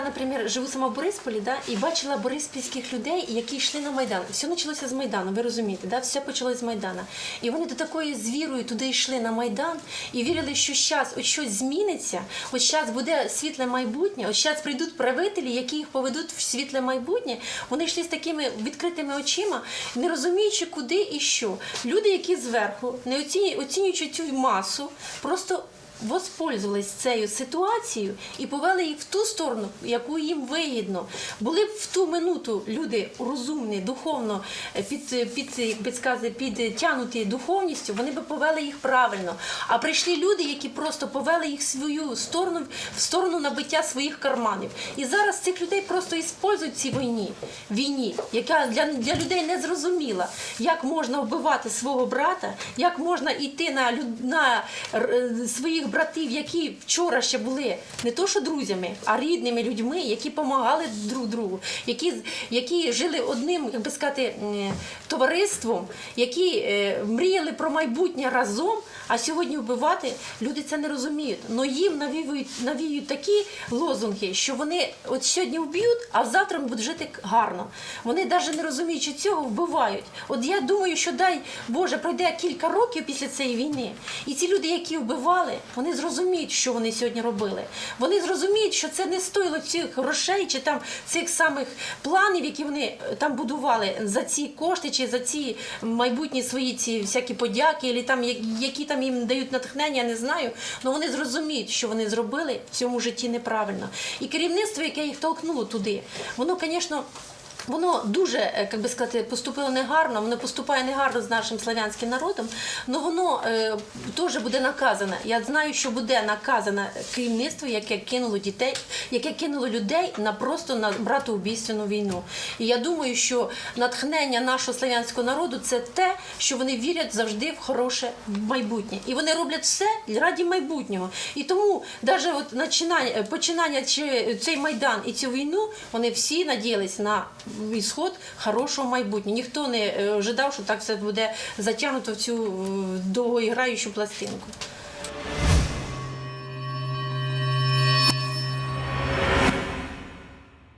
наприклад, живу сама в Борисполі, да, і бачила бориспільських людей, які йшли на Майдан. Все почалося з Майдану, ви розумієте, да? все почалося з Майдана. І вони до такої з вірою туди йшли на Майдан і вірили, що зараз от щось зміниться, от зараз буде світле майбутнє, от зараз прийдуть правителі, які їх поведуть в світле майбутнє. Вони йшли з такими відкритими очима, не розуміючи, куди і що. Люди, які зверху, не оцінюючи цю масу, просто воспользувались цією ситуацією і повели їх в ту сторону, яку їм вигідно. Були б в ту минуту люди розумні, духовно е, під, під, як підтягнуті духовністю, вони б повели їх правильно. А прийшли люди, які просто повели їх в свою сторону, в сторону набиття своїх карманів. І зараз цих людей просто іспользують цій війні, війні, яка для, для людей не зрозуміла, як можна вбивати свого брата, як можна йти на, на е, своїх братів, які вчора ще були не то що друзями, а рідними людьми, які допомагали друг другу, які, які жили одним, як би сказати, товариством, які е, мріяли про майбутнє разом. А сьогодні вбивати люди це не розуміють. Но їм навіюють, навіюють такі лозунги, що вони от сьогодні вб'ють, а завтра будуть жити гарно. Вони навіть не розуміючи цього, вбивають. От я думаю, що дай Боже, пройде кілька років після цієї війни, і ці люди, які вбивали, вони зрозуміють, що вони сьогодні робили. Вони зрозуміють, що це не стоїло цих грошей чи там цих самих планів, які вони е, там будували за ці кошти чи за ці майбутні свої ці всякі подяки, або там які там їм дають натхнення, я не знаю. Але вони зрозуміють, що вони зробили в цьому житті неправильно. І керівництво, яке їх толкнуло туди, воно, звісно. Воно дуже, е, як би сказати, поступило негарно, воно поступає негарно з нашим славянським народом, але воно е, теж буде наказане. Я знаю, що буде наказане керівництво, яке кинуло дітей, яке кинуло людей на просто на братоубійственну війну. І я думаю, що натхнення нашого славянського народу це те, що вони вірять завжди в хороше майбутнє. І вони роблять все раді майбутнього. І тому навіть от починання, починання чи цей майдан і цю війну, вони всі надіялись на ісход хорошого майбутнього. Ніхто не е, ожидав, що так все буде затягнуто в цю е, довгоіграючу пластинку.